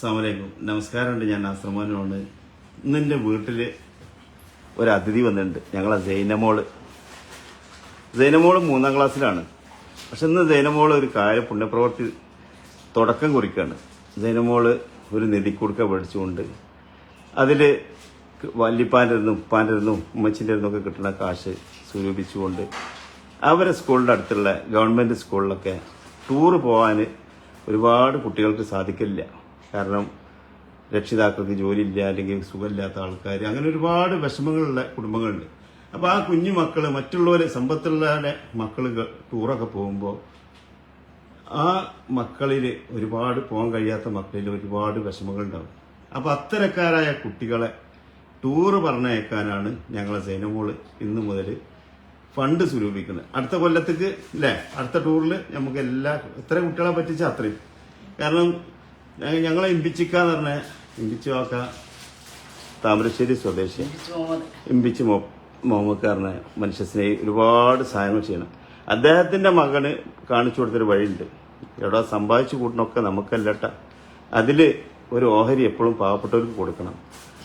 സമരേക്കും നമസ്കാരമുണ്ട്. ഞാൻ ആശ്രമോനാണ് ഇന്ന് എന്റെ വീട്ടിൽ ഒരു അതിഥി വന്നിട്ടുണ്ട്. ഞങ്ങളെ ജൈനമോൾ ജൈനമോൾ മൂന്നാം ക്ലാസ്സിലാണ്. പക്ഷെ ഇന്ന് ജൈനമോൾ ഒരു കാര്യ പുണ്യപ്രവർത്തി തുടക്കം കുറിക്കുകയാണ് ജൈനമോൾ ഒരു നിധിക്കുടുക്ക പഠിച്ചുകൊണ്ട് അതിൽ വല്യപ്പാന്റെ ഇരുന്നും ഉപ്പാന്റെ ഇരുന്നും ഉമ്മച്ചിന്റെ ഇരുന്നൊക്കെ കിട്ടുന്ന കാശ് സ്വരൂപിച്ചുകൊണ്ട് അവരെ സ്കൂളിന്റെ അടുത്തുള്ള ഗവൺമെന്റ് സ്കൂളിലൊക്കെ ടൂറ് പോകാൻ ഒരുപാട് കുട്ടികൾക്ക് സാധിക്കില്ല. കാരണം രക്ഷിതാക്കൾക്ക് ജോലിയില്ല അല്ലെങ്കിൽ സുഖമില്ലാത്ത ആൾക്കാർ അങ്ങനെ ഒരുപാട് വിഷമങ്ങളുള്ള കുടുംബങ്ങളുണ്ട്. അപ്പോൾ ആ കുഞ്ഞു മക്കൾ മറ്റുള്ളവരെ സമ്പത്തുള്ളവരുടെ മക്കൾ ടൂറൊക്കെ പോകുമ്പോൾ ആ മക്കളിൽ ഒരുപാട് പോകാൻ കഴിയാത്ത മക്കളിൽ ഒരുപാട് വിഷമങ്ങളുണ്ടാവും. അപ്പോൾ അത്തരക്കാരായ കുട്ടികളെ ടൂറ് പറഞ്ഞയക്കാനാണ് ഞങ്ങളെ സൈനമോൾ ഇന്ന് മുതൽ ഫണ്ട് സ്വരൂപിക്കുന്നത്. അടുത്ത കൊല്ലത്തേക്ക് അല്ലേ അടുത്ത ടൂറിൽ നമുക്ക് എല്ലാ എത്ര കുട്ടികളെ പറ്റിച്ച അത്രയും. കാരണം ഞങ്ങളെ ഇമ്പിച്ചിക്ക എന്ന് പറഞ്ഞ ഇമ്പിച്ചു വാക്ക താമരശ്ശേരി സ്വദേശി. ഇമ്പിച്ച് മൊ മനുഷ്യ മനുഷ്യസ്നേഹി ഒരുപാട് സഹായങ്ങൾ ചെയ്യണം. അദ്ദേഹത്തിന്റെ മകന് കാണിച്ചു കൊടുത്തൊരു വഴിയുണ്ട്. എവിടെ സമ്പാദിച്ചു കൂട്ടണമൊക്കെ നമുക്കല്ലട്ട. അതിൽ ഒരു ഓഹരി എപ്പോഴും പാവപ്പെട്ടവർക്ക് കൊടുക്കണം.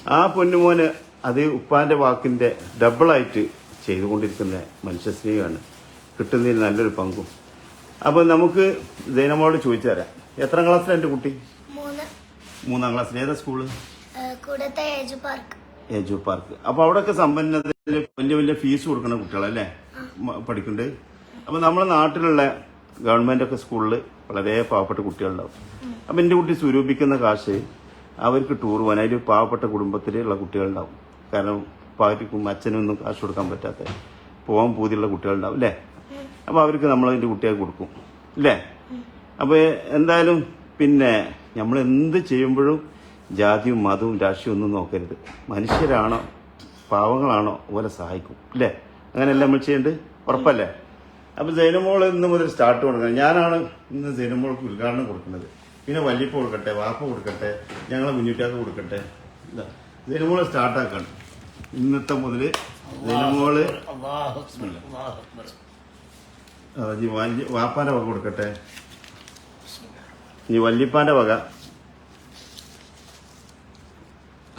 ആ പൊന്നുമോന് അത് ഉപ്പാന്റെ വാക്കിന്റെ ഡബിളായിട്ട് ചെയ്തുകൊണ്ടിരിക്കുന്ന മനുഷ്യസ്നേഹമാണ് കിട്ടുന്നതിൽ നല്ലൊരു പങ്കും. അപ്പൊ നമുക്ക് ദൈനമോട് ചോദിച്ചു തരാം എത്രാം ക്ലാസ്സിലാണ് എന്റെ കുട്ടി? മൂന്ന്. ക്ലാസ്സിൽ ഏതാ സ്കൂൾ? എജു പാർക്ക്. അപ്പൊ അവിടെയൊക്കെ സമ്പന്നതയിൽ വലിയ വലിയ ഫീസ് കൊടുക്കുന്ന കുട്ടികളല്ലേ? പഠിക്കുന്നുണ്ട്. അപ്പൊ നമ്മുടെ നാട്ടിലുള്ള ഗവൺമെന്റ് ഒക്കെ സ്കൂളിൽ വളരെ പാവപ്പെട്ട കുട്ടികളുണ്ടാവും. അപ്പൊ എന്റെ കുട്ടി സ്വരൂപിക്കുന്ന കാശ് അവർക്ക് ടൂർ പോകാൻ അതിൽ പാവപ്പെട്ട കുടുംബത്തിലുള്ള കുട്ടികളുണ്ടാവും. കാരണം പാർട്ടിക്കും അച്ഛനും ഒന്നും കാശ് കൊടുക്കാൻ പറ്റാത്ത പോകാൻ പൂതിയുള്ള കുട്ടികളുണ്ടാവും അല്ലേ അപ്പോൾ അവർക്ക് നമ്മൾ അതിന്റെ കുട്ടികൾക്ക് കൊടുക്കും അല്ലേ അപ്പോൾ എന്തായാലും പിന്നെ നമ്മൾ എന്ത് ചെയ്യുമ്പോഴും ജാതിയും മതവും രാഷ്ട്രീയവും ഒന്നും നോക്കരുത്. മനുഷ്യരാണോ പാവങ്ങളാണോ ഓലെ സഹായിക്കും അല്ലേ അങ്ങനെയല്ല നമ്മൾ ചെയ്യേണ്ടത്? ഉറപ്പല്ലേ? അപ്പോൾ ജൈനമോൾ ഇന്ന് മുതൽ സ്റ്റാർട്ട് കൊടുക്കണം. ഞാനാണ് ഇന്ന് ജൈനമോൾക്ക് ഉദ്ഘാടനം കൊടുക്കുന്നത്. പിന്നെ വല്യപ്പ കൊടുക്കട്ടെ വാപ്പ കൊടുക്കട്ടെ ഞങ്ങളെ മുന്നൂറ്റാക്ക് കൊടുക്കട്ടെ. ഇതാ ജൈനമോൾ സ്റ്റാർട്ടാക്കണം ഇന്നത്തെ മുതൽ ജനമോൾ ഇനി വാപ്പാന്റെ വക കൊടുക്കട്ടെ? ഇനി വല്യപ്പാന്റെ വക.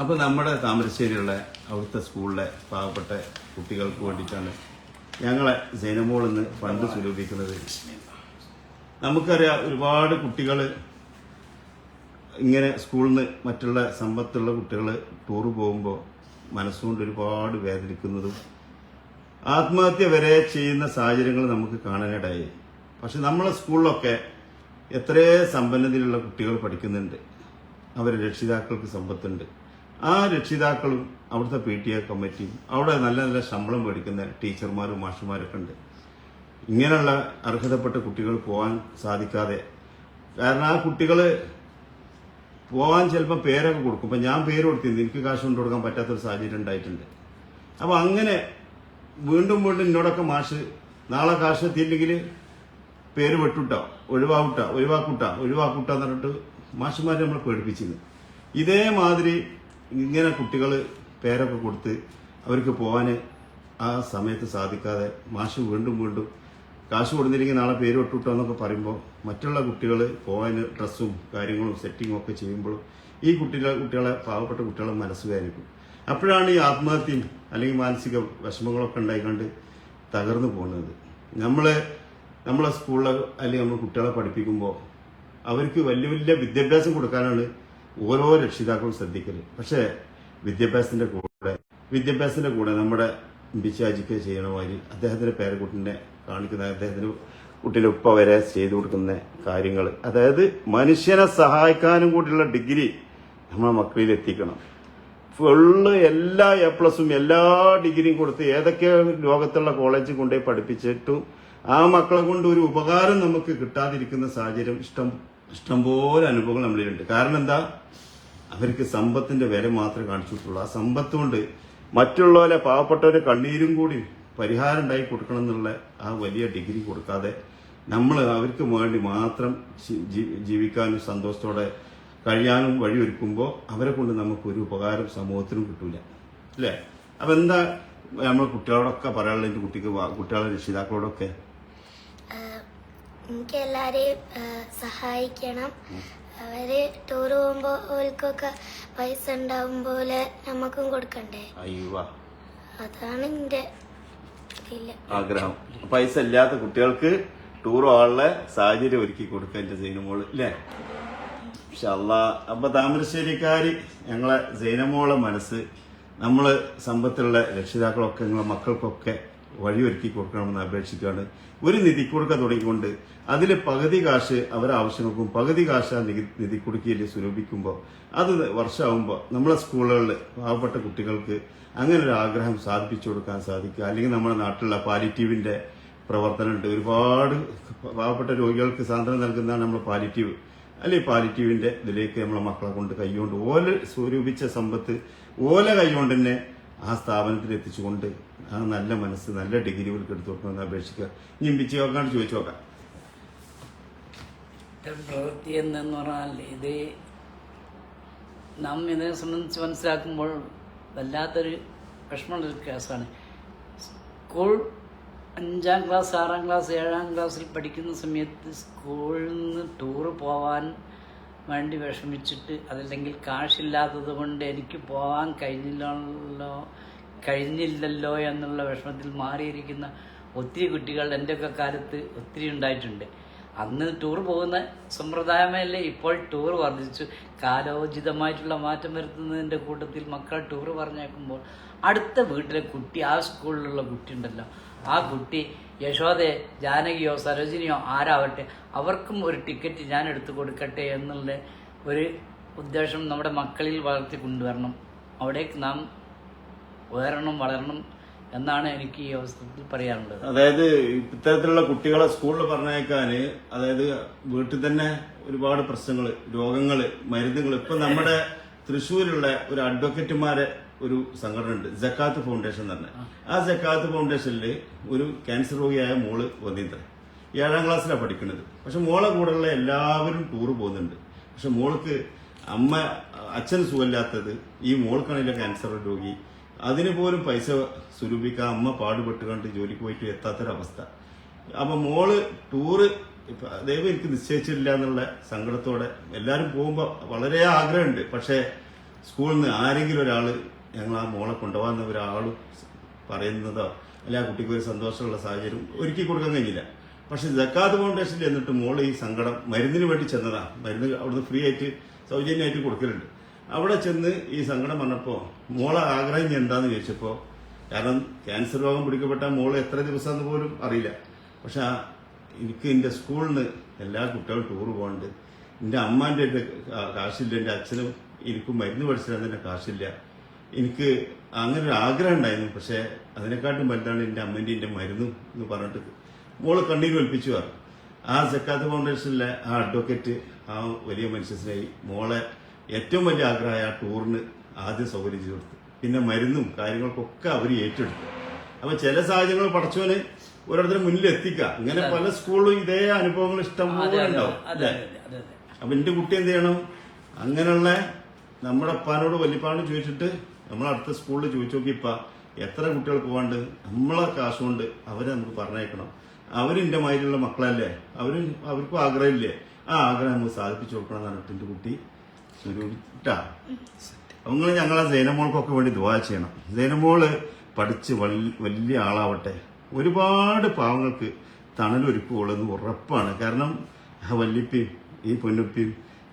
അപ്പൊ നമ്മുടെ താമരശ്ശേരിയുള്ള അവിടുത്തെ സ്കൂളിലെ പാവപ്പെട്ട കുട്ടികൾക്ക് വേണ്ടിയിട്ടാണ് ഞങ്ങളെ ജനമോൾ ഇന്ന് ഫണ്ട് സ്വരൂപിക്കുന്നത്. നമുക്കറിയാം ഒരുപാട് കുട്ടികൾ ഇങ്ങനെ സ്കൂളിൽ നിന്ന് മറ്റുള്ള സമ്പത്തുള്ള കുട്ടികൾ ടൂർ പോകുമ്പോൾ മനസ്സുകൊണ്ട് ഒരുപാട് വേദനിക്കുന്നതും ആത്മഹത്യ വരെ ചെയ്യുന്ന സാഹചര്യങ്ങൾ നമുക്ക് കാണാനിടയായി. പക്ഷെ നമ്മളെ സ്കൂളിലൊക്കെ എത്രയോ സമ്പന്നതയിലുള്ള കുട്ടികൾ പഠിക്കുന്നുണ്ട്. അവരെ രക്ഷിതാക്കൾക്ക് സമ്പത്തുണ്ട്. ആ രക്ഷിതാക്കളും അവിടുത്തെ പി ടി എ കമ്മിറ്റിയും അവിടെ നല്ല നല്ല ശമ്പളം മേടിക്കുന്ന ടീച്ചർമാരും മാഷുമാരൊക്കെ ഉണ്ട്. ഇങ്ങനെയുള്ള അർഹതപ്പെട്ട കുട്ടികൾ പോകാൻ സാധിക്കാതെ. കാരണം ആ കുട്ടികൾ പോകാൻ ചിലപ്പോൾ പേരൊക്കെ കൊടുക്കും. ഇപ്പം ഞാൻ പേര് കൊടുത്തിരുന്നു. എനിക്ക് കാശ് കൊണ്ടു കൊടുക്കാൻ പറ്റാത്തൊരു സാഹചര്യം ഉണ്ടായിട്ടുണ്ട്. അപ്പോൾ അങ്ങനെ വീണ്ടും വീണ്ടും എന്നോടൊക്കെ മാഷ് നാളെ കാശ് എത്തിയില്ലെങ്കിൽ പേര് വെട്ടുട്ടോ ഒഴിവാക്കുട്ട ഒഴിവാക്കുട്ട ഒഴിവാക്കുട്ട എന്ന് പറഞ്ഞിട്ട് മാഷുമാരെ നമ്മൾ പേടിപ്പിച്ചിരുന്നു. ഇതേമാതിരി ഇങ്ങനെ കുട്ടികൾ പേരൊക്കെ കൊടുത്ത് അവർക്ക് പോകാൻ ആ സമയത്ത് സാധിക്കാതെ മാഷ് വീണ്ടും വീണ്ടും കാശ് കൊടുത്തില്ലെങ്കിൽ നാളെ പേര് വെട്ടുട്ടോ എന്നൊക്കെ പറയുമ്പോൾ മറ്റുള്ള കുട്ടികൾ പോകാൻ ഡ്രസ്സും കാര്യങ്ങളും സെറ്റിങ്ങും ഒക്കെ ചെയ്യുമ്പോൾ ഈ കുട്ടികളെ കുട്ടികളെ പാവപ്പെട്ട കുട്ടികളെ മനസ്സ് വേദനിക്കും. അപ്പോഴാണ് ഈ ആത്മഹത്യയും അല്ലെങ്കിൽ മാനസിക വിഷമങ്ങളൊക്കെ ഉണ്ടായിക്കൊണ്ട് തകർന്നു പോകുന്നത്. നമ്മൾ നമ്മളെ സ്കൂളിലെ അല്ലെങ്കിൽ നമ്മൾ കുട്ടികളെ പഠിപ്പിക്കുമ്പോൾ അവർക്ക് വലിയ വലിയ വിദ്യാഭ്യാസം കൊടുക്കാനാണ് ഓരോ രക്ഷിതാക്കളും ശ്രദ്ധിക്കൽ പക്ഷേ വിദ്യാഭ്യാസത്തിന്റെ കൂടെ വിദ്യാഭ്യാസത്തിന്റെ കൂടെ നമ്മുടെ ബിച്ചാജിക്ക് ചെയ്യണ മാതിരി അദ്ദേഹത്തിന്റെ പേരക്കുട്ടിനെ കാണിക്കുന്ന അദ്ദേഹത്തിന് കുട്ടിയുടെ വരെ ചെയ്തു കൊടുക്കുന്ന കാര്യങ്ങൾ അതായത് മനുഷ്യനെ സഹായിക്കാനും കൂടിയുള്ള ഡിഗ്രി നമ്മളെ മക്കളിൽ എത്തിക്കണം. ഫുള്ള് എല്ലാ എ പ്ലസും എല്ലാ ഡിഗ്രിയും കൊടുത്ത് ഏതൊക്കെ ലോകത്തുള്ള കോളേജിൽ കൊണ്ടുപോയി പഠിപ്പിച്ചിട്ടും ആ മക്കളെ കൊണ്ട് ഒരു ഉപകാരം നമുക്ക് കിട്ടാതിരിക്കുന്ന സാഹചര്യം ഇഷ്ടം ഇഷ്ടംപോലെ അനുഭവങ്ങൾ നമ്മളിലുണ്ട്. കാരണം എന്താ? അവർക്ക് സമ്പത്തിന്റെ വില മാത്രമേ കാണിച്ചിട്ടുള്ളൂ. ആ സമ്പത്ത് കൊണ്ട് മറ്റുള്ളവരെ പാവപ്പെട്ടവരെ കണ്ണീരും കൂടി പരിഹാരം ഉണ്ടായി കൊടുക്കണം എന്നുള്ള ആ വലിയ ഡിഗ്രി കൊടുക്കാതെ നമ്മൾ അവർക്ക് വേണ്ടി മാത്രം ജീവിക്കാനും സന്തോഷത്തോടെ കഴിയാനും വഴിയൊരുക്കുമ്പോൾ അവരെ കൊണ്ട് നമുക്ക് ഒരു ഉപകാരം സമൂഹത്തിനും കിട്ടില്ല അല്ലേ? അപ്പൊ എന്താ നമ്മൾ കുട്ടികളോടൊക്കെ പറയാനുള്ള എന്റെ കുട്ടിക്ക് കുട്ടികളെ രക്ഷിതാക്കളോടൊക്കെ? എനിക്ക് എല്ലാരെയും സഹായിക്കണം. അവർ ടൂർ പോകുമ്പോ ഓൽക്കൊക്കെ പൈസ ഉണ്ടാവും പോലെ നമുക്കും കൊടുക്കണ്ടേ? അയ്യോ അതാണ് എന്റെ ആഗ്രഹം. പൈസ ഇല്ലാത്ത കുട്ടികൾക്ക് ടൂർ പോകാനുള്ള സാഹചര്യം ഒരുക്കി കൊടുക്കുക എന്റെ സൈനമോൾ ഇല്ലേ? ഷല്ല അപ്പൊ താമരശ്ശേരിക്കാര് ഞങ്ങളെ സൈനമോളെ മനസ്സ് നമ്മൾ സമ്പത്തുള്ള രക്ഷിതാക്കളൊക്കെ നിങ്ങളെ മക്കൾക്കൊക്കെ വഴിയൊരുക്കി കൊടുക്കണമെന്ന് അപേക്ഷിക്കുകയാണ് ഒരു നിധി കൊടുക്ക തുടങ്ങിക്കൊണ്ട് അതിൽ പകുതി കാശ് അവരാവശ്യങ്ങൾക്കും പകുതി കാശ് ആ നിധി നിധി കുടുക്കിയിൽ സ്വരൂപിക്കുമ്പോൾ അത് വർഷമാകുമ്പോൾ നമ്മളെ സ്കൂളുകളിൽ പാവപ്പെട്ട കുട്ടികൾക്ക് അങ്ങനെ ഒരു ആഗ്രഹം സാധിപ്പിച്ചു കൊടുക്കാൻ സാധിക്കുക. അല്ലെങ്കിൽ നമ്മുടെ നാട്ടിലുള്ള പാലിറ്റീവിന്റെ പ്രവർത്തനമുണ്ട്. ഒരുപാട് പാവപ്പെട്ട രോഗികൾക്ക് സാന്ത്വനം നൽകുന്നതാണ് നമ്മൾ പാലിറ്റീവ്. അല്ലെങ്കിൽ പാലിറ്റീവിന്റെ ഇതിലേക്ക് നമ്മളെ മക്കളെ കൊണ്ട് കൈകൊണ്ട് ഓല സ്വരൂപിച്ച സമ്പത്ത് ഓല കൈകൊണ്ട് തന്നെ ആ സ്ഥാപനത്തിൽ എത്തിച്ചുകൊണ്ട് ആ നല്ല മനസ്സ് നല്ല ഡിഗ്രി ഇവർക്ക് എടുത്തു കൊടുക്കണമെന്ന് അപേക്ഷിക്കുക. ഇനി പിച്ചി നോക്കാണ്ട് ചോദിച്ചു നോക്കാം. പ്രവൃത്തി എന്നെന്ന് പറഞ്ഞാൽ ഇത് നാം ഇതിനെ സംബന്ധിച്ച് മനസ്സിലാക്കുമ്പോൾ വല്ലാത്തൊരു വിഷമമുള്ളൊരു കേസാണ് സ്കൂൾ അഞ്ചാം ക്ലാസ് ആറാം ക്ലാസ് ഏഴാം ക്ലാസ്സിൽ പഠിക്കുന്ന സമയത്ത് സ്കൂളിൽ നിന്ന് ടൂറ് പോവാൻ വേണ്ടി വിഷമിച്ചിട്ട് അതല്ലെങ്കിൽ കാശില്ലാത്തത് കൊണ്ട് എനിക്ക് പോകാൻ കഴിഞ്ഞില്ലല്ലോ കഴിഞ്ഞില്ലല്ലോ എന്നുള്ള വിഷമത്തിൽ മാറിയിരിക്കുന്ന ഒത്തിരി കുട്ടികൾ എന്റെയൊക്കെ കാലത്ത് ഒത്തിരി ഉണ്ടായിട്ടുണ്ട്. അന്ന് ടൂർ പോകുന്ന സമ്പ്രദായമല്ലേ ഇപ്പോൾ ടൂർ വർദ്ധിച്ചു. കാലോചിതമായിട്ടുള്ള മാറ്റം വരുത്തുന്നതിന്റെ കൂട്ടത്തിൽ മക്കൾ ടൂർ പറഞ്ഞേക്കുമ്പോൾ അടുത്ത വീട്ടിലെ കുട്ടി ആ സ്കൂളിലുള്ള കുട്ടി ഉണ്ടല്ലോ. ആ കുട്ടി യശോദയെ ജാനകിയോ സരോജിനിയോ ആരാവട്ടെ അവർക്കും ഒരു ടിക്കറ്റ് ഞാൻ എടുത്തു കൊടുക്കട്ടെ എന്നുള്ള ഒരു ഉദ്ദേശം നമ്മുടെ മക്കളിൽ വളർത്തി കൊണ്ടുവരണം. അവിടേക്ക് നാം ഉയരണം വളരണം എന്നാണ് എനിക്ക് ഈ അവസരത്തിൽ പറയാനുള്ളത്. അതായത് ഇത്തരത്തിലുള്ള കുട്ടികളെ സ്കൂളിൽ പറഞ്ഞേക്കാന് അതായത് വീട്ടിൽ തന്നെ ഒരുപാട് പ്രശ്നങ്ങൾ രോഗങ്ങൾ മരുന്നുകൾ ഇപ്പൊ നമ്മുടെ തൃശ്ശൂരുള്ള ഒരു അഡ്വക്കേറ്റുമാരെ ഒരു സംഘടന ഉണ്ട് ജക്കാത്ത് ഫൗണ്ടേഷൻ തന്നെ ആ ജക്കാത്ത് ഫൗണ്ടേഷനിൽ ഒരു ക്യാൻസർ രോഗിയായ മോൾ വന്നിത്ര ഏഴാം ക്ലാസ്സിലാണ് പഠിക്കുന്നത്. പക്ഷെ മോളെ കൂടെയുള്ള എല്ലാവരും ടൂർ പോകുന്നുണ്ട്. പക്ഷെ മോൾക്ക് അമ്മ അച്ഛൻ സുഖമില്ലാത്തത് ഈ മോൾക്കാണെങ്കിലും ക്യാൻസർ രോഗി. അതിന് പോലും പൈസ സ്വരൂപിക്കാൻ അമ്മ പാടുപെട്ട് കണ്ട് ജോലിക്ക് പോയിട്ട് എത്താത്തൊരവസ്ഥ. അപ്പൊ മോൾ ടൂറ് ദൈവം എനിക്ക് നിശ്ചയിച്ചില്ല എന്നുള്ള സങ്കടത്തോടെ എല്ലാവരും പോകുമ്പോൾ വളരെ ആഗ്രഹമുണ്ട്. പക്ഷേ സ്കൂളിൽ നിന്ന് ആരെങ്കിലും ഒരാൾ ഞങ്ങൾ ആ മോളെ കൊണ്ടുപോകാൻ ഒരാൾ പറയുന്നതോ അല്ലെ ആ കുട്ടിക്ക് ഒരു സന്തോഷമുള്ള സാഹചര്യം ഒരുക്കി കൊടുക്കാൻ കഴിഞ്ഞില്ല. പക്ഷെ ജക്കാത്ത് ഫൗണ്ടേഷനിൽ എന്നിട്ട് മോൾ ഈ സങ്കടം മരുന്നിന് വേണ്ടി ചെന്നതാണ് മരുന്ന് അവിടുന്ന് ഫ്രീ ആയിട്ട് സൗജന്യമായിട്ട് കൊടുക്കലുണ്ട്. അവിടെ ചെന്ന് ഈ സങ്കടം പറഞ്ഞപ്പോ മോളെ ആഗ്രഹം എന്താന്ന് ചോദിച്ചപ്പോ കാരണം ക്യാൻസർ രോഗം പിടിക്കപ്പെട്ട മോൾ എത്ര ദിവസം പോലും അറിയില്ല. പക്ഷെ എനിക്ക് എന്റെ സ്കൂളിൽ നിന്ന് എല്ലാ കുട്ടികളും ടൂർ പോകണ്ട് എന്റെ അമ്മാന്റെ കാ- കാശില്ല. എന്റെ അച്ഛനും എനിക്കും മരുന്ന് പഠിച്ചിട്ട് തന്നെ കാശില്ല. എനിക്ക് അങ്ങനെ ഒരു ആഗ്രഹം ഉണ്ടായിരുന്നു. പക്ഷെ അതിനെക്കാട്ടും വലുതാണ് എന്റെ അമ്മന്റെ എന്റെ മരുന്നും എന്ന് പറഞ്ഞിട്ട് മോൾ കണ്ണീര് ഒൽപ്പിച്ചു പറഞ്ഞു. ആ സക്കാത്ത് ഫൗണ്ടേഷനിലെ ആ അഡ്വക്കേറ്റ് ആ വലിയ മനുഷ്യനായി മോളെ ഏറ്റവും വലിയ ആഗ്രഹമായ ആ ടൂറിന് ആദ്യം സൗകര്യം ചെയ്തു കൊടുത്തു. പിന്നെ മരുന്നും കാര്യങ്ങൾക്കൊക്കെ അവർ ഏറ്റെടുത്തു. അപ്പൊ ചില സാഹചര്യങ്ങൾ പഠിച്ചവന് ഓരോരുത്തരും മുന്നിൽ എത്തിക്കാം ഇങ്ങനെ പല സ്കൂളിലും ഇതേ അനുഭവങ്ങൾ ഇഷ്ടം അതെ അതെ ഉണ്ടാവും അല്ലേ? അപ്പൊ എന്റെ കുട്ടി എന്ത് ചെയ്യണം? അങ്ങനെയുള്ള നമ്മുടെ അപ്പാനോട് വലിയപ്പാനോട് ചോദിച്ചിട്ട് നമ്മളെ അടുത്ത സ്കൂളിൽ ചോദിച്ചു നോക്കി ഇപ്പ എത്ര കുട്ടികൾ പോകാണ്ട് നമ്മളെ കാശുകൊണ്ട് അവരെ നമുക്ക് പറഞ്ഞേക്കണം അവരിന്റെ മാതിരിയുള്ള മക്കളല്ലേ? അവരും അവർക്കും ആഗ്രഹമില്ലേ? ആ ആഗ്രഹം നമുക്ക് സാധിപ്പിച്ചു കൊടുക്കണം എന്നാണ് എന്റെ കുട്ടി സ്വരൂപിട്ടാ നിങ്ങൾ ഞങ്ങളെ സേനമോൾക്കൊക്കെ വേണ്ടി ദുവാ ചെയ്യണം. സേനമോൾ പഠിച്ച് വലിയ ആളാവട്ടെ. ഒരുപാട് പാവങ്ങൾക്ക് തണലൊരുക്കുള്ളെന്ന് ഉറപ്പാണ്. കാരണം ആ വല്യപ്പയും ഈ പൊന്നുപ്പിയും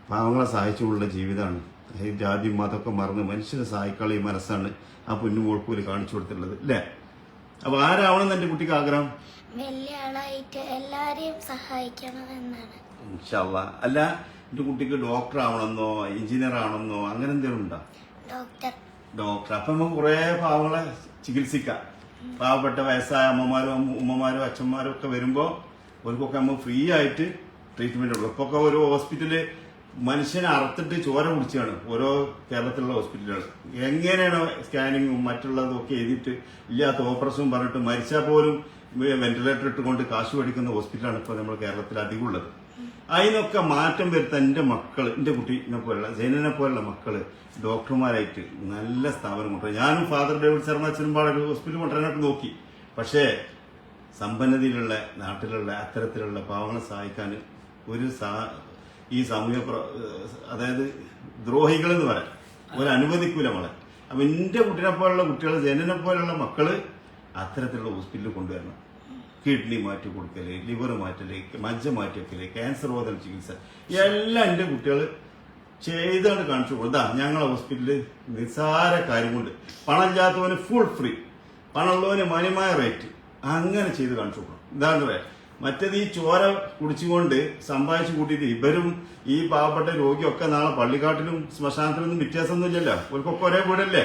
പാവങ്ങളെ സഹായിച്ചുകൊണ്ടുള്ള ജീവിതമാണ് ഈ ജാതി മതമൊക്കെ മറന്ന് മനുഷ്യനെ സഹായിക്കാനുള്ള ഈ മനസ്സാണ് ആ പൊന്നുമോൾക്ക് ഒരു കാണിച്ചു കൊടുത്തിട്ടുള്ളത് അല്ലേ? അപ്പൊ ആരാവണം എന്റെ കുട്ടിക്ക് ആഗ്രഹം? വലിയ ആളായിട്ട് എല്ലാരെയും സഹായിക്കണം എന്നാണ് അല്ല എന്റെ കുട്ടിക്ക് ഡോക്ടർ ആവണമെന്നോ എഞ്ചിനീയർ ആവണമെന്നോ അങ്ങനെ എന്തെങ്കിലും ഉണ്ടോ? ഡോക്ടർ ഡോക്ടർ അപ്പൊ നമുക്ക് കുറെ പാവങ്ങളെ ചികിത്സിക്കാം. പാവപ്പെട്ട വയസ്സായ അമ്മമാരും ഉമ്മമാരും അച്ഛന്മാരും ഒക്കെ വരുമ്പോ അവർക്കൊക്കെ നമ്മൾ ഫ്രീ ആയിട്ട് ട്രീറ്റ്മെന്റ് കൊടുക്കും. ഇപ്പൊ ഒരു ഓരോ ഹോസ്പിറ്റൽ മനുഷ്യനെ അറുത്തിട്ട് ചോര കുടിച്ചാണ് ഓരോ കേരളത്തിലുള്ള ഹോസ്പിറ്റലുകൾ എങ്ങനെയാണ് സ്കാനിങ്ങും മറ്റുള്ളതും ഒക്കെ എഴുതിയിട്ട് ഇല്ലാത്ത ഓപ്പറേഷനും പറഞ്ഞിട്ട് മരിച്ചാൽ പോലും വെന്റിലേറ്റർ ഇട്ടുകൊണ്ട് കാശ് മേടിക്കുന്ന ഹോസ്പിറ്റലാണ് ഇപ്പോൾ നമ്മൾ കേരളത്തിൽ അധികം ഉള്ളത്. അതിനൊക്കെ മാറ്റം വരുത്താൻ എന്റെ മക്കൾ എന്റെ കുട്ടീനെ പോലുള്ള ജനനെ പോലുള്ള മക്കൾ ഡോക്ടർമാരായിട്ട് നല്ല സ്ഥാപനം കൊണ്ടുവരും ഞാനും ഫാദർ ഡേവിഡ് ശർമ്മ അച്ഛനും പാടെ ഒരു ഹോസ്പിറ്റൽ കൊണ്ടുവരാനായിട്ട് നോക്കി. പക്ഷേ സമ്പന്നതയിലുള്ള നാട്ടിലുള്ള അത്തരത്തിലുള്ള പാവങ്ങളെ സഹായിക്കാൻ ഒരു ഈ സാമൂഹ്യ അതായത് ദ്രോഹികളെന്ന് പറയാം. ഒരു അനുവദിക്കൂല നമ്മളെ അപ്പം എന്റെ കുട്ടിനെ പോലുള്ള കുട്ടികൾ ജനനെ പോലുള്ള മക്കൾ അത്തരത്തിലുള്ള ഹോസ്പിറ്റലിൽ കൊണ്ടുവരണം. കിഡ്നി മാറ്റി കൊടുക്കൽ ലിവർ മാറ്റൽ മജ്ജ മാറ്റി വെക്കൽ ക്യാൻസർ ബോധന ചികിത്സ. എല്ലാം എന്റെ കുട്ടികൾ ചെയ്താണ് കാണിച്ചു കൊടുത്താ. ഞങ്ങളെ ഹോസ്പിറ്റലിൽ നിസ്സാര കാര്യം കൊണ്ട് പണം ഇല്ലാത്തവന് ഫുൾ ഫ്രീ പണമുള്ളവന് മാന്യമായ റേറ്റ് അങ്ങനെ ചെയ്ത് കാണിച്ചു കൊടുക്കണം. ഇതാണ് പറയാം. മറ്റേത് ഈ ചോര കുടിച്ചുകൊണ്ട് സമ്പാദിച്ചു കൂട്ടിയിട്ട് ഇവരും ഈ പാവപ്പെട്ട രോഗിയൊക്കെ നാളെ പള്ളിക്കാട്ടിലും ശ്മശാനത്തിലൊന്നും വ്യത്യാസമൊന്നും ഇല്ലല്ലോ അവർക്കൊക്കെ ഒരേ വീടല്ലേ?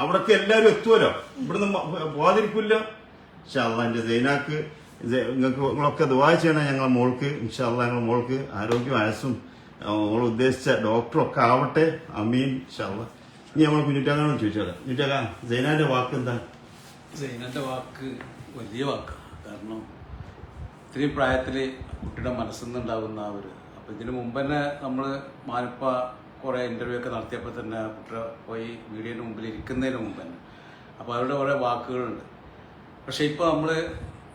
അവിടൊക്കെ എല്ലാവരും എത്തുമല്ലോ ഇവിടുന്ന് പോവാതിരിക്കില്ല? ഇൻഷാല്ല എന്റെ സൈനാക്ക് നിങ്ങൾക്ക് നിങ്ങളൊക്കെ ദുവാ ചെയ്യണം ഞങ്ങളെ മോൾക്ക്. ഇൻഷാല്ല ഞങ്ങളെ മോൾക്ക് ആരോഗ്യം ആയസും നമ്മൾ ഉദ്ദേശിച്ച ഡോക്ടറൊക്കെ ആവട്ടെ. അമീൻ. ഇൻഷാല്ല ഇനി നമ്മൾ കുഞ്ഞിറ്റാക്കാണോ ചോദിച്ചോളാം കുഞ്ഞുറ്റാക്ക സൈനാന്റെ വാക്ക് എന്താ? സൈനന്റെ വാക്ക് വലിയ വാക്കാണ് കാരണം ഇത്രയും പ്രായത്തിൽ കുട്ടിയുടെ മനസ്സിൽ നിന്നുണ്ടാകുന്ന ഒരു അപ്പം ഇതിനു മുമ്പ് തന്നെ നമ്മൾ മാനപ്പ കുറേ ഇന്റർവ്യൂ ഒക്കെ നടത്തിയപ്പോൾ തന്നെ കുട്ടിയെ പോയി മീഡിയയുടെ മുമ്പിൽ ഇരിക്കുന്നതിന് മുമ്പ് തന്നെ. അപ്പോൾ അവരുടെ കുറേ വാക്കുകളുണ്ട്. പക്ഷേ ഇപ്പോൾ നമ്മൾ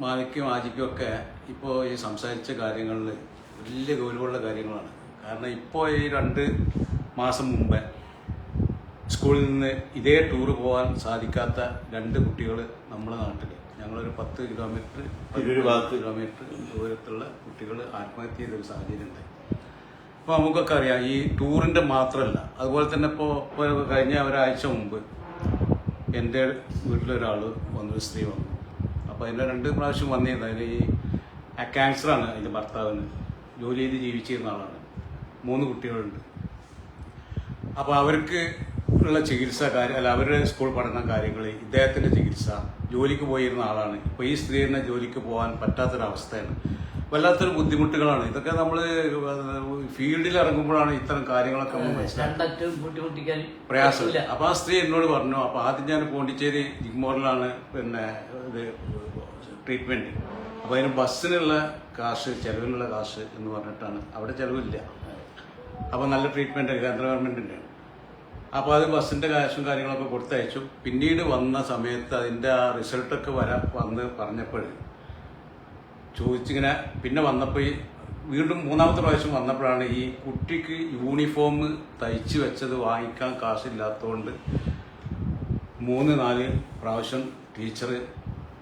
മാവിക്കും ആജിക്കും ഒക്കെ ഇപ്പോൾ ഈ സംസാരിച്ച കാര്യങ്ങളിൽ വലിയ ഗൗരവമുള്ള കാര്യങ്ങളാണ്. കാരണം ഇപ്പോൾ ഈ രണ്ട് മാസം മുമ്പേ സ്കൂളിൽ നിന്ന് ഇതേ ടൂർ പോകാൻ സാധിക്കാത്ത രണ്ട് കുട്ടികൾ നമ്മുടെ നാട്ടിൽ ഞങ്ങളൊരു പത്ത് കിലോമീറ്റർ പത്ത്. കിലോമീറ്റർ ദൂരത്തുള്ള കുട്ടികൾ ആത്മഹത്യ ചെയ്തൊരു സാഹചര്യം ഉണ്ടായി അപ്പോൾ നമുക്കൊക്കെ അറിയാം ഈ ടൂറിന്റെ മാത്രമല്ല അതുപോലെ തന്നെ ഇപ്പോൾ കഴിഞ്ഞ ഒരാഴ്ച മുമ്പ് എന്റെ വീട്ടിലൊരാൾ വന്നൊരു സ്ത്രീ വന്നു. അപ്പോൾ അതിന്റെ രണ്ട് പ്രാവശ്യം വന്നിരുന്നു. അതിന് ഈ ക്യാൻസറാണ് അതിന്റെ ഭർത്താവിന് ജോലി ചെയ്ത് ജീവിച്ചിരുന്ന ആളാണ്. മൂന്ന് കുട്ടികളുണ്ട്. അപ്പോൾ അവർക്ക് ഉള്ള ചികിത്സ കാര്യം അല്ല അവരുടെ സ്കൂൾ പഠന കാര്യങ്ങൾ ഇദ്ദേഹത്തിന്റെ ചികിത്സ ജോലിക്ക് പോയിരുന്ന ആളാണ്. ഇപ്പോൾ ഈ സ്ത്രീ തന്നെ ജോലിക്ക് പോകാൻ പറ്റാത്തൊരവസ്ഥയാണ്. വല്ലാത്തൊരു ബുദ്ധിമുട്ടുകളാണ്. ഇതൊക്കെ നമ്മൾ ഫീൽഡിൽ ഇറങ്ങുമ്പോഴാണ് ഇത്തരം കാര്യങ്ങളൊക്കെ മനസ്സിലാക്കുന്നത്. പ്രയാസമില്ല അപ്പൊ ആ സ്ത്രീ എന്നോട് പറഞ്ഞു അപ്പൊ ആദ്യം ഞാൻ പോണ്ടിച്ചേരി ജിഗ്മോറിലാണ് പിന്നെ ഇത് ട്രീറ്റ്മെന്റ്. അപ്പൊ അതിന് ബസ്സിനുള്ള കാശ് ചെലവിനുള്ള കാശ് എന്ന് പറഞ്ഞിട്ടാണ്. അവിടെ ചെലവില്ല. അപ്പൊ നല്ല ട്രീറ്റ്മെന്റ് കേന്ദ്ര ഗവൺമെന്റിന്റെ. അപ്പൊ അത് ബസ്സിന്റെ കാശും കാര്യങ്ങളൊക്കെ കൊടുത്തയച്ചു. പിന്നീട് വന്ന സമയത്ത് അതിന്റെ ആ റിസൾട്ടൊക്കെ വരാൻ വന്ന് പറഞ്ഞപ്പോൾ ചോദിച്ചിങ്ങനെ പിന്നെ വന്നപ്പോൾ ഈ വീണ്ടും മൂന്നാമത്തെ പ്രാവശ്യം വന്നപ്പോഴാണ് ഈ കുട്ടിക്ക് യൂണിഫോം തയ്ച്ച് വെച്ചത് വാങ്ങിക്കാൻ കാശില്ലാത്തതുകൊണ്ട് മൂന്ന് നാല് പ്രാവശ്യം ടീച്ചർ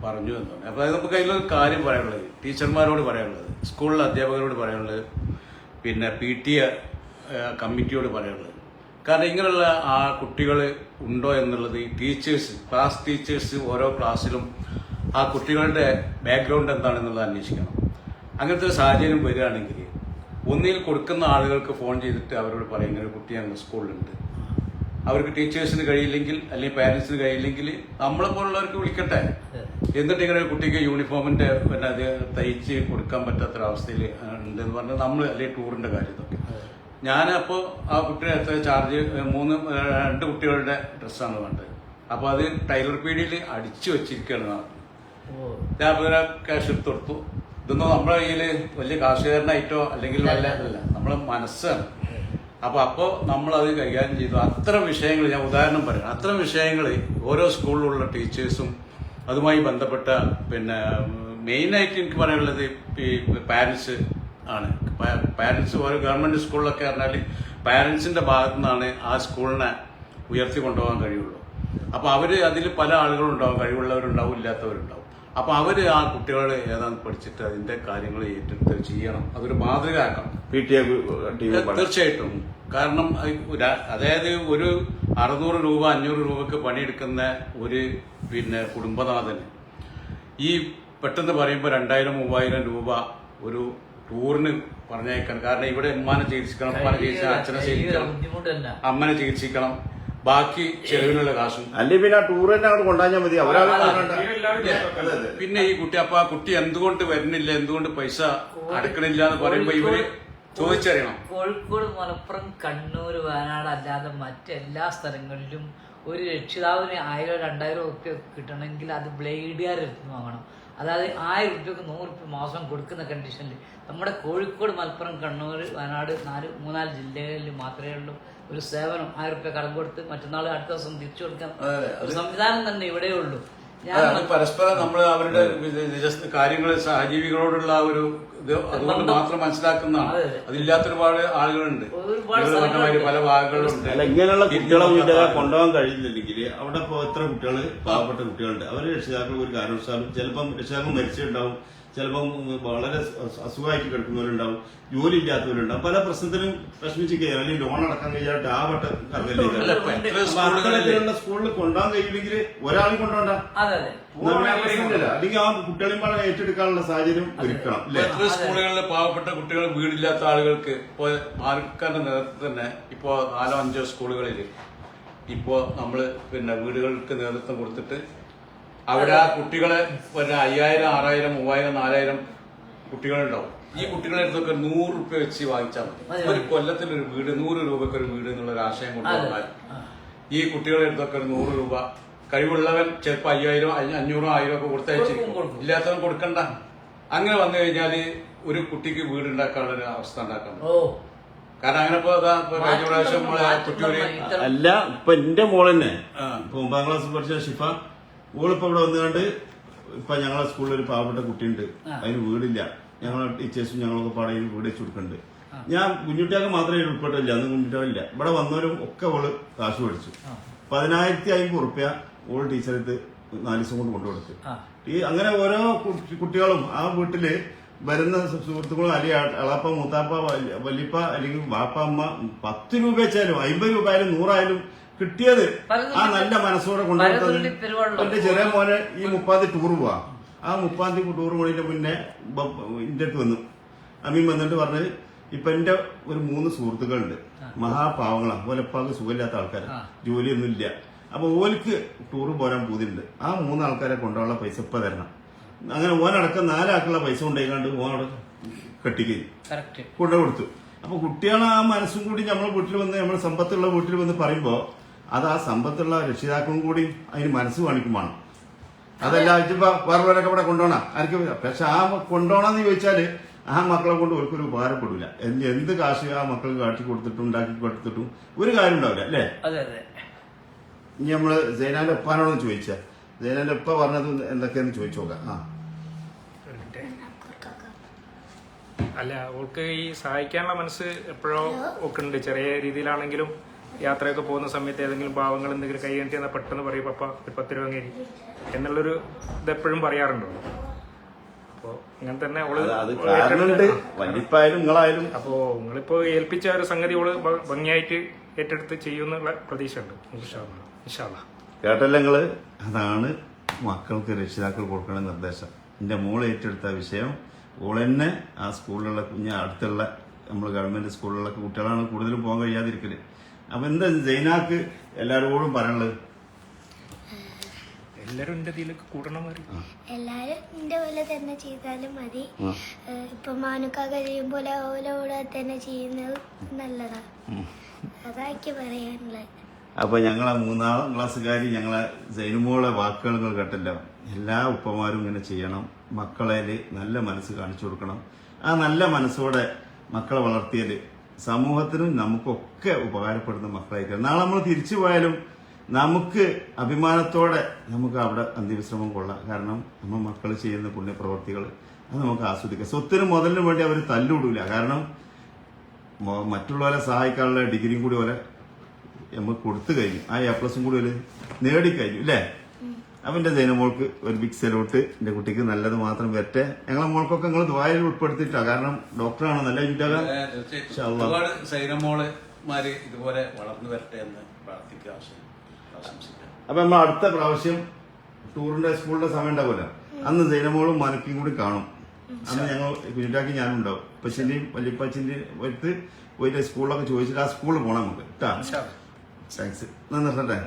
പറഞ്ഞു എന്നാണ് അപ്പോൾ അത് നമുക്ക് അതിലൊരു കാര്യം പറയാനുള്ളത്. ടീച്ചർമാരോട് പറയാനുള്ളത്. സ്കൂളിലെ അധ്യാപകരോട് പറയാനുള്ളത്. പിന്നെ പി ടി എ കമ്മിറ്റിയോട് പറയാനുള്ളത്. കാരണം ഇങ്ങനെയുള്ള ആ കുട്ടികൾ ഉണ്ടോ എന്നുള്ളത് ഈ ടീച്ചേഴ്സ് ക്ലാസ് ടീച്ചേഴ്സ് ഓരോ ക്ലാസ്സിലും ആ കുട്ടികളുടെ ബാക്ക്ഗ്രൗണ്ട് എന്താണെന്നുള്ളത് അന്വേഷിക്കണം. അങ്ങനത്തെ ഒരു സാഹചര്യം വരികയാണെങ്കിൽ ഒന്നിൽ കൊടുക്കുന്ന ആളുകൾക്ക് ഫോൺ ചെയ്തിട്ട് അവരോട് പറയും ഇങ്ങനെ ഒരു കുട്ടി ഞങ്ങൾ സ്കൂളിലുണ്ട് അവർക്ക് ടീച്ചേഴ്സിന് കഴിയില്ലെങ്കിൽ അല്ലെങ്കിൽ പാരന്റ്സിന് കഴിയില്ലെങ്കിൽ നമ്മളെ പോലുള്ളവർക്ക് വിളിക്കട്ടെ. എന്നിട്ട് ഇങ്ങനെ കുട്ടിക്ക് യൂണിഫോമിന്റെ പിന്നെ അത് തയ്ച്ച് കൊടുക്കാൻ പറ്റാത്തൊരവസ്ഥയിൽ ഉണ്ടെന്ന് പറഞ്ഞാൽ നമ്മൾ അല്ലെങ്കിൽ ടൂറിന്റെ കാര്യം ഇതൊക്കെ ഞാനപ്പോൾ ആ കുട്ടിയുടെ എത്ര ചാർജ് മൂന്ന് രണ്ട് കുട്ടികളുടെ ഡ്രസ്സാണ് വേണ്ടത്. അപ്പോൾ അത് ടൈലർ പീടിയിൽ അടിച്ചു വെച്ചിരിക്കുകയാണ് ഞാൻ പിന്നെ ക്യാഷ് എടുത്ത് കൊടുത്തു. ഇതൊന്നും നമ്മുടെ കയ്യിൽ വലിയ കാർഷികരനായിട്ടോ അല്ലെങ്കിൽ വല്ല അല്ല നമ്മളെ മനസ്സാണ്. അപ്പൊ അപ്പോൾ നമ്മളത് കൈകാര്യം ചെയ്തു. അത്തരം വിഷയങ്ങൾ ഞാൻ ഉദാഹരണം പറയാം. അത്തരം വിഷയങ്ങൾ ഓരോ സ്കൂളിലുള്ള ടീച്ചേഴ്സും അതുമായി ബന്ധപ്പെട്ട പിന്നെ മെയിനായിട്ട് എനിക്ക് പറയാനുള്ളത് ഈ പാരൻസ് ആണ്. പാരൻസ് ഓരോ ഗവൺമെന്റ് സ്കൂളിലൊക്കെ പറഞ്ഞാൽ പാരൻസിന്റെ ഭാഗത്തു നിന്നാണ് ആ സ്കൂളിനെ ഉയർത്തി കൊണ്ടുപോകാൻ കഴിയുള്ളൂ. അപ്പൊ അവർ അതിൽ പല ആളുകളുണ്ടാവും. കഴിവുള്ളവരുണ്ടാവും ഇല്ലാത്തവരുണ്ടാവും. അപ്പൊ അവർ ആ കുട്ടികളെ ഏതാണ് പഠിച്ചിട്ട് അതിന്റെ കാര്യങ്ങൾ ഏറ്റെടുത്ത് ചെയ്യണം. അതൊരു മാതൃക ആക്കണം പി ടി എ തീർച്ചയായിട്ടും. കാരണം അതായത് ഒരു അറുന്നൂറ് രൂപ അഞ്ഞൂറ് രൂപക്ക് പണിയെടുക്കുന്ന ഒരു പിന്നെ കുടുംബനാഥന് ഈ പെട്ടെന്ന് പറയുമ്പോൾ രണ്ടായിരം മൂവായിരം രൂപ ഒരു ടൂറിന് പറഞ്ഞേക്കാൻ കാരണം ഇവിടെ ഉമ്മാനെ ചികിത്സിക്കണം ഉമ്മാനെ ചികിത്സിക്കണം അച്ഛനെ ചികിത്സിക്കണം അമ്മനെ ചികിത്സിക്കണം. ബാക്കി ചെലവിനുള്ള കാശും. അല്ലെ പിന്നെ ആ ടൂർ തന്നെ അങ്ങോട്ട് കൊണ്ടാഞ്ഞാൽ മതി. പിന്നെ ഈ കുട്ടി അപ്പൊ ആ കുട്ടി എന്തുകൊണ്ട് വരുന്നില്ല? എന്തുകൊണ്ട് പൈസ അടക്കണില്ല എന്ന് പറയുമ്പോ ഇവർ ചോദിച്ചറിയണം. കോഴിക്കോട് മലപ്പുറം കണ്ണൂർ വയനാട് അല്ലാതെ മറ്റെല്ലാ സ്ഥലങ്ങളിലും ഒരു രക്ഷിതാവിന് ആയിരം രണ്ടായിരം ഒക്കെ കിട്ടണമെങ്കിൽ അത് ബ്ലേഡുകാരെടുത്ത് വാങ്ങണം. അതായത് ആയിരം റുപ്യക്ക് നൂറ് റുപ്യ മാസം കൊടുക്കുന്ന കണ്ടീഷനിൽ നമ്മുടെ കോഴിക്കോട് മലപ്പുറം കണ്ണൂർ വയനാട് നാല് മൂന്നാൽ ജില്ലകളിൽ മാത്രമേ ഉള്ളൂ. ഒരു സേവനം ആയിരം റുപ്യ കടം കൊടുത്ത് മറ്റന്നാൾ അടുത്ത ദിവസം തിരിച്ചു കൊടുക്കാൻ. ഒരു സംവിധാനം തന്നെ ഇവിടെ ഉള്ളൂ. ഞാൻ പരസ്പരം നമ്മൾ അവരുടെ കാര്യങ്ങൾ സഹജീവികളോടുള്ള ഒരു ഇത് അതുകൊണ്ട് മാത്രം മനസ്സിലാക്കുന്നതാണ്. അതെ, അതെ. അതില്ലാത്ത ഒരുപാട് ആളുകളുണ്ട് പല ഭാഗങ്ങളുണ്ട്. അല്ല ഇങ്ങനെയുള്ള കുട്ടികളെ വീട്ടുകാരെ കൊണ്ടുപോകാൻ കഴിയുന്നില്ലെങ്കിൽ അവിടെ ഇപ്പോൾ എത്ര കുട്ടികൾ പാവപ്പെട്ട കുട്ടികളുണ്ട്. അവർ രക്ഷിതാക്കൾ ഒരു കാരണവശാലും ചിലപ്പം രക്ഷിതാക്കൾ മരിച്ചിട്ടുണ്ടാവും. ചിലപ്പം വളരെ അസു- അസുഖമായിട്ട് കിടക്കുന്നവരുണ്ടാവും. ജോലി ഇല്ലാത്തവരുണ്ടാവും പല പ്രശ്നത്തിനും വിഷമിച്ച് കയറി അല്ലെങ്കിൽ ലോൺ അടക്കാൻ കഴിയാട്ട് ആ വട്ട കറങ്ങില്ല സ്കൂളിൽ കൊണ്ടുപോകാൻ കഴിയില്ലെങ്കിൽ ഒരാളും കൊണ്ടുപോകണ്ട. അല്ലെങ്കിൽ ആ കുട്ടികളെയും പാടെ ഏറ്റെടുക്കാനുള്ള സാഹചര്യം ഒരുക്കണം സ്കൂളുകളിൽ പാവപ്പെട്ട കുട്ടികൾ വീടില്ലാത്ത ആളുകൾക്ക് ഇപ്പോൾ മാർക്കാന്റെ നേതൃത്വം തന്നെ ഇപ്പോൾ നാലോ അഞ്ചോ സ്കൂളുകളിൽ ഇപ്പോൾ നമ്മൾ പിന്നെ വീടുകൾക്ക് നേതൃത്വം കൊടുത്തിട്ട് അവിടെ ആ കുട്ടികളെ പിന്നെ അയ്യായിരം ആറായിരം മൂവായിരം നാലായിരം കുട്ടികളുണ്ടാവും. ഈ കുട്ടികളെ അടുത്തൊക്കെ നൂറ് രൂപ വെച്ച് വാങ്ങിച്ചാൽ മതി. ഒരു കൊല്ലത്തിൽ ഒരു വീട് നൂറ് രൂപയ്ക്ക് ഒരു വീട് എന്നുള്ള ഒരു ആശയം കൊണ്ടുവന്നാൽ ഈ കുട്ടികളെ അടുത്തൊക്കെ ഒരു നൂറ് രൂപ കഴിവുള്ളവൻ ചിലപ്പോൾ അയ്യായിരം അഞ്ഞ- അഞ്ഞൂറോ ആയിരം ഒക്കെ കൊടുത്തയച്ചിരിക്കും. ഇല്ലാത്തവൻ കൊടുക്കണ്ട. അങ്ങനെ വന്നു കഴിഞ്ഞാൽ ഒരു കുട്ടിക്ക് വീട് ഉണ്ടാക്കാനുള്ള ഒരു അവസ്ഥ ഉണ്ടാക്കാൻ പറ്റും. ഓ കാരണം അങ്ങനെ ഇപ്പൊ അതാ ഇപ്പൊ കഴിഞ്ഞ പ്രാവശ്യം നമ്മളെ അല്ല ഇപ്പൊ എന്റെ മോൾ തന്നെ ആ. ഇപ്പൊ ഒമ്പതാം ക്ലാസ് പഠിച്ച ഷിഫ ഓളിപ്പോ ഇവിടെ വന്നുകൊണ്ട് ഇപ്പൊ ഞങ്ങളെ സ്കൂളിൽ ഒരു പാവപ്പെട്ട കുട്ടിയുണ്ട്. അതിന് വീടില്ല. ഞങ്ങളെ ടീച്ചേഴ്സും ഞങ്ങളൊക്കെ പാടയിൽ വീട് വെച്ച് കൊടുക്കുന്നുണ്ട് ഞാൻ കുഞ്ഞുട്ടിയാക്ക് മാത്രമേ ഇതിൽ ഉൾപ്പെട്ടില്ല. അന്ന് കുഞ്ഞുട്ടിയാവില്ല. ഇവിടെ വന്നവരും ഒക്കെ ഓൾ കാശ് മേടിച്ചു. പതിനായിരത്തി അമ്പത് ഉറുപ്യ ഓൾ ടീച്ചറെടുത്ത് നാല് ദിവസം കൊണ്ട് കൊണ്ടുകൊടുത്ത്. ഈ അങ്ങനെ ഓരോ കുട്ടികളും ആ വീട്ടിൽ വരുന്ന സുഹൃത്തുക്കളും അല്ലെങ്കിൽ അ- അളാപ്പ മൂത്താപ്പ വല്യ- വല്യപ്പ അല്ലെങ്കിൽ വാപ്പ അമ്മ പത്ത് രൂപ വെച്ചാലും അമ്പത് രൂപ ആയാലും നൂറായാലും കിട്ടിയത് ആ നല്ല മനസ്സോടെ പെരുവെള്ളം. എന്റെ ചെറിയ മോനെ ഈ മുപ്പാതി ടൂർ പോവാ. ആ മുപ്പാതി ടൂർ പോണതിന്റെ മുന്നേ ഇന്റെ അടുത്ത് വന്നു. അമ്മീൻ വന്നിട്ട് പറഞ്ഞ് ഇപ്പൊ എന്റെ ഒരു മൂന്ന് സുഹൃത്തുക്കളുണ്ട്. മഹാപാവങ്ങളാണ് ഓലപ്പാക്ക് സുഖമില്ലാത്ത ആൾക്കാർ ജോലിയൊന്നും ഇല്ല അപ്പൊ ഓലിക്ക് ടൂർ പോരാൻ പൂതിണ്ട് ആ മൂന്ന് ആൾക്കാരെ കൊണ്ടുള്ള പൈസ ഇപ്പൊ തരണം. അങ്ങനെ ഓനടക്കം നാലാൾക്കുള്ള പൈസ കൊണ്ടുപോയിക്കാണ്ട് ഓനോട് കറക്റ്റ് കൊണ്ടു കൊടുത്തു. അപ്പൊ കുട്ടികളെ ആ മനസ്സും കൂടി നമ്മളെ വീട്ടിൽ വന്ന് നമ്മളെ സമ്പത്തുള്ള വീട്ടിൽ വന്ന് പറയുമ്പോ അത് ആ സമ്പത്തുള്ള രക്ഷിതാക്കളും കൂടി അതിന് മനസ്സ് കാണിക്കുമാണ്. അതല്ല ഇപ്പൊ വേറെവരൊക്കെ ഇവിടെ കൊണ്ടുപോണ ആർക്ക് പക്ഷെ ആ കൊണ്ടുപോണെന്ന് ചോദിച്ചാൽ ആ മക്കളെ കൊണ്ട് ഒരിക്കലും ഉപകാരപ്പെടില്ല എന്ത് കാശ് ആ മക്കൾക്ക് കാട്ടി കൊടുത്തിട്ടും ഉണ്ടാക്കി കൊടുത്തിട്ടും ഒരു കാര്യം ഉണ്ടാവില്ല അല്ലേ ഇനി നമ്മൾ സൈനാന്റെ ഉപ്പാനോടൊന്ന് ചോദിച്ചാ. സൈനാന്റെ ഉപ്പ പറഞ്ഞത് എന്തൊക്കെയാന്ന് ചോദിച്ചു നോക്കാം. ആ. അല്ല അവൾക്ക് ഈ സഹായിക്കാനുള്ള മനസ്സ് എപ്പോഴോ ഒക്കെ ഉണ്ട് ചെറിയ രീതിയിലാണെങ്കിലും യാത്രയൊക്കെ പോകുന്ന സമയത്ത് ഏതെങ്കിലും ഭാവങ്ങൾ എന്തെങ്കിലും കൈ കണ്ടി എന്നാൽ പെട്ടെന്ന് പറയും പപ്പ ഒരു പത്ത് രൂപ അങ്ങേരി. എന്നുള്ളൊരു ഇതെപ്പോഴും പറയാറുണ്ടോ? അപ്പോൾ ഇങ്ങനെ തന്നെ അവൾ വല്യപ്പായാലും നിങ്ങളായാലും. അപ്പോൾ നിങ്ങളിപ്പോൾ ഏൽപ്പിച്ച ഒരു സംഗതി അവൾ ഭംഗിയായിട്ട് ഏറ്റെടുത്ത് ചെയ്യുമെന്നുള്ള പ്രതീക്ഷയുണ്ട്. ഉഷാ കേട്ടല്ലോ നിങ്ങൾ? അതാണ് മക്കൾക്ക് രക്ഷിതാക്കൾ കൊടുക്കേണ്ട നിർദ്ദേശം. എന്റെ മോൾ ഏറ്റെടുത്ത വിഷയം ഓൾ തന്നെ ആ സ്കൂളിലുള്ള കുഞ്ഞ അടുത്തുള്ള നമ്മൾ ഗവൺമെന്റ് സ്കൂളിലുള്ള കുട്ടികളാണ് കൂടുതലും പോകാൻ കഴിയാതിരിക്കൽ. അപ്പൊ എന്താ ജൈനാക്ക് എല്ലാരോടും പറയാനുള്ളത് എല്ലാവരും എന്റെ ഇതിലേക്ക് കൂടണം എല്ലാരും എന്റെ പോലെ തന്നെ ചെയ്താലും മതി. ഇപ്പൊ മാനുക്ക കഴിയും പോലെ ഓലോടെ തന്നെ ചെയ്യുന്നത് നല്ലതാ. അതാക്കി പറയാനുള്ളത്. അപ്പൊ ഞങ്ങളെ മൂന്നാം ക്ലാസ്സുകാർ ഞങ്ങളെ ജൈനുമോളെ വാക്കുകൾ നിങ്ങൾ കേട്ടല്ലോ. എല്ലാ ഉപ്പമാരും ഇങ്ങനെ ചെയ്യണം. മക്കളെ നല്ല മനസ്സ് കാണിച്ചു കൊടുക്കണം. ആ നല്ല മനസ്സോടെ മക്കളെ വളർത്തിയാൽ സമൂഹത്തിനും നമുക്കൊക്കെ ഉപകാരപ്പെടുന്ന മക്കളായിരിക്കും നാളെ നമ്മൾ തിരിച്ചു പോയാലും നമുക്ക് അഭിമാനത്തോടെ നമുക്ക് അവിടെ അന്ത്യവിശ്രമം കൊള്ളാം. കാരണം നമ്മൾ മക്കൾ ചെയ്യുന്ന പുണ്യപ്രവർത്തികൾ അത് നമുക്ക് ആസ്വദിക്കാം. സ്വത്തിനും മുതലിനും വേണ്ടി അവർ തല്ലുവിടില്ല കാരണം മറ്റുള്ളവരെ സഹായിക്കാനുള്ള ഡിഗ്രിയും കൂടി പോലെ നമുക്ക് കൊടുത്തു കഴിഞ്ഞു. ആ എ പ്ലസും കൂടി ഒരു നേടിക്കഴിഞ്ഞു അല്ലേ എന്റെ ജൈനമോൾക്ക് ഒരു ബിഗ് സെലോട്ട് എന്റെ കുട്ടിക്ക് നല്ലത് മാത്രം വരട്ടെ. ഞങ്ങളെ മോൾക്കൊക്കെ നിങ്ങൾ ദ്വായിൽ ഉൾപ്പെടുത്തിയിട്ടാ. കാരണം ഡോക്ടറാണ് നല്ല. ഒരുപാട് സൈനമോളമാര് ഇതുപോലെ വളർന്നു വരട്ടെ എന്ന് പ്രാർത്ഥിക്കുക ആശയം ആശംസിക്കാം. അപ്പൊ നമ്മൾ അടുത്ത പ്രാവശ്യം ടൂറിന്റെ സ്കൂളിന്റെ സമയം ഉണ്ടാവില്ല അന്ന് ജൈനമോളും മനക്കും കൂടി കാണും. അന്ന് ഞങ്ങൾ കുഞ്ഞിട്ടാക്കി ഞാനും ഉണ്ടാവും പച്ചിന്റെയും വല്യപ്പച്ചിന്റെയും എടുത്ത് പോയിട്ട് സ്കൂളിലൊക്കെ ചോദിച്ചിട്ട് ആ സ്കൂളിൽ പോകണം നമുക്ക്. കേട്ടാ താങ്ക്സ് നിർത്തട്ടെ